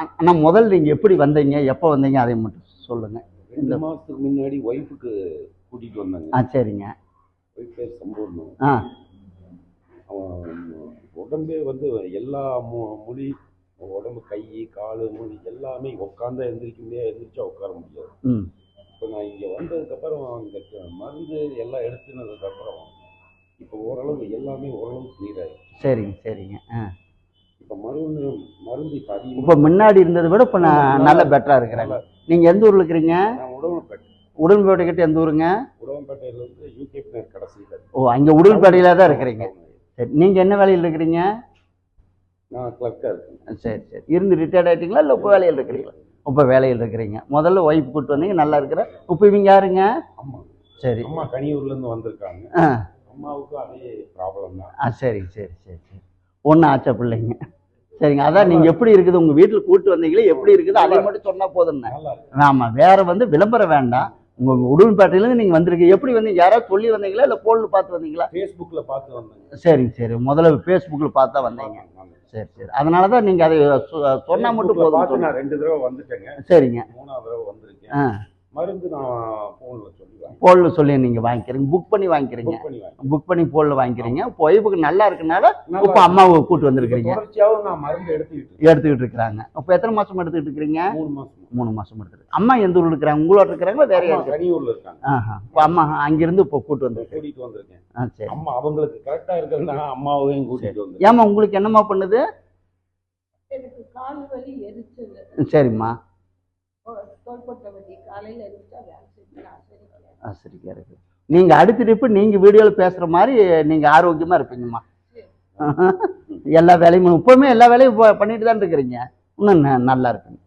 அண்ணா முதல்ல நீங்கள் எப்படி வந்தீங்க? எப்போ வந்தீங்க? அதை மட்டும் சொல்லுங்கள் ரெண்டு மாசத்துக்கு முன்னாடி ஒய்ஃபுக்கு கூட்டிட்டு வந்தாங்க. ஆ சரிங்க. ஒய்ஃப் பேர் சம்பூர்ணம் ஆ. அவன் உடம்பே வந்து எல்லா மு- முடி உடம்பு கை கால் முடி எல்லாமே உட்காந்தா எந்திரிக்க முடியாது. எந்திரிச்சா உட்கார முடியாது. இப்போ நான் இங்கே வந்ததுக்கப்புறம் இந்த மருந்து எல்லாம் எடுத்துனதுக்கப்புறம் இப்போ ஓரளவு எல்லாமே ஓரளவு கிளியர் சரிங்க சரிங்க. ஆ. இப்போ மருந்து மருந்து இப்போ இப்போ முன்னாடி இருந்ததை விட இப்போ நான் நல்ல பெட்டராக இருக்கிறேன். நீங்கள் எந்த ஊரில் இருக்கிறீங்க? நான் உடம்புப்பேட்டை உடன்பேட்டை கிட்ட எந்த ஊருங்க? உடம்புப்பேட்டையில இருந்து யூகே பின்னர் கடைசியில். ஓ அங்கே உடன்பேட்டையில் தான் இருக்கிறீங்க. சரி நீங்கள் என்ன வேலையில் இருக்கிறீங்க? நான் கிளர்க்காக இருக்கேன். சரி சரி. இருந்து ரிட்டையர்ட் ஆகிட்டீங்களா இல்லை இப்போ வேலையில் இருக்கிறீங்களா? இப்போ வேலையில் இருக்கிறீங்க. முதல்ல ஒய்ஃப் கூட்டு வந்தீங்க நல்லா இருக்கிற. இப்போ இவங்க யாருங்க? அம்மா. சரி. அம்மா கனியூர்லேருந்து வந்திருக்காங்க. அம்மாவுக்கும் அதே ப்ராப்ளம் தான். ஆ சரி சரி சரி சரி. ஒன்றும் ஆச்சா பிள்ளைங்க? சரிங்க. அதான் நீங்கள் எப்படி இருக்குது? உங்கள் வீட்டில் கூட்டு வந்தீங்களே? எப்படி இருக்குது? அதை மட்டும் சொன்னால் போதும்ண்ணே ஆமாம் வேற வந்து விளம்பரம் வேண்டாம். உங்கள் உடுன்பேட்டையிலேருந்து நீங்கள் வந்திருக்கீங்க. எப்படி வந்தீங்க? யாராவது சொல்லி வந்தீங்களா? இல்லை ஃபோனில் பார்த்து வந்தீங்களா? ஃபேஸ்புக்கில் பார்த்து வந்தேங்க சரிங்க சரி. முதல்ல ஃபேஸ்புக்கில் பார்த்தா வந்தீங்க. சரி சரி. அதனால தான் நீங்கள் அதை சொன்னால் மட்டும் போதும் ரெண்டு தடவை வந்துட்டேங்க. சரிங்க. மூணாவது தடவை வந்திருக்கேன். மருந்து நான் ஃபோனில் சொல்லி ஃபோனில் சொல்லி நீங்கள் வாங்கிக்கிறீங்க. புக் பண்ணி வாங்கிக்கிறீங்க. புக் பண்ணி வாங்கி புக் பண்ணி ஃபோனில் வாங்கிக்கிறீங்க. இப்போ ஒய்ஃபுக்கு நல்லா இருக்கனால இப்போ அம்மாவை கூட்டு வந்திருக்கிறீங்க. தொடர்ச்சியாகவும் நான் மருந்து எடுத்துக்கிட்டு. எடுத்துக்கிட்டு இருக்கிறாங்க. இப்போ எத்தனை மாதம் எடுத்துக்கிட்டு இருக்கிறீங்க? மூணு மாசம். மூணு மாதம் எடுத்துருக்கு அம்மா எந்த ஊரில் இருக்கிறாங்க? உங்களோட இருக்கிறாங்களா? வேற கனியூர்ல இருக்காங்க. ஆஹா. இப்போ அம்மா அங்கிருந்து இப்போ கூட்டு வந்திருக்கு கூட்டிட்டு வந்திருக்கேன். ஆ சரி. அம்மா அவங்களுக்கு கரெக்டா இருக்கிறதுனால அம்மாவையும் கூட்டிட்டு வந்திருக்கேன் ஏம்மா உங்களுக்கு என்னம்மா பண்ணுது? எனக்கு கால் வலி எரிச்சல். சரிம்மா. வலி காலையில் எரிச்சா வேலை செஞ்சு ஆசிரியர் ஆ சரிக்கா இருக்கு நீங்கள் அடுத்த ட்ரிப்பு நீங்கள் வீடியோவில் பேசுகிற மாதிரி நீங்கள் ஆரோக்கியமாக இருப்பீங்கம்மா. எல்லா வேலையும் இப்போவுமே எல்லா வேலையும் பண்ணிட்டு தான் இருக்கிறீங்க. இன்னும் நல்லா இருக்குங்க